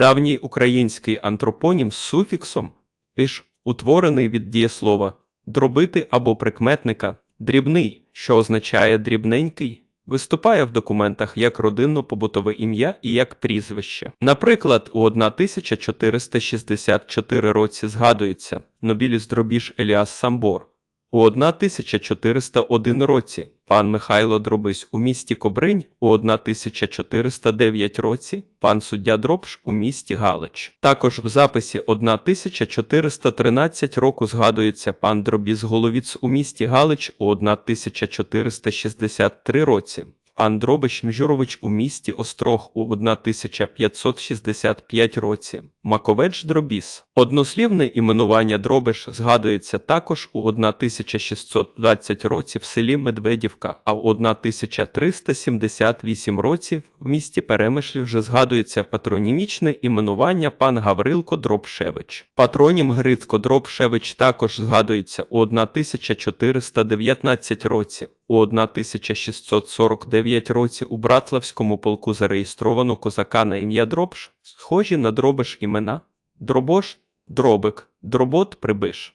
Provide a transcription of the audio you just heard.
Давній український антропонім з суфіксом «иш», утворений від дієслова дробити або прикметника дрібний, що означає дрібненький, виступає в документах як родинно-побутове ім'я і як прізвище. Наприклад, у 1464 році згадується Нобіліс Дробіж Еліас Самбор. У 1401 році пан Михайло Дробись у місті Кобринь, у 1409 році пан суддя Дробш у місті Галич. Також в записі 1413 року згадується пан Дробіс Головіц у місті Галич у 1463 році. Пан Дробиш Мжурович у місті Острог у 1565 році. Маковеч Дробіс. Однослівне іменування Дробиш згадується також у 1620 році в селі Медведівка, а в 1378 році в місті Перемишлі вже згадується патронімічне іменування пан Гаврилко Дробшевич. Патронім Грицько Дробшевич також згадується у 1419 році. У 1649 році у Братлавському полку зареєстровано козака на ім'я Дробш, схожі на дробиш імена Дробош, Дробик, Дробот, Прибиш.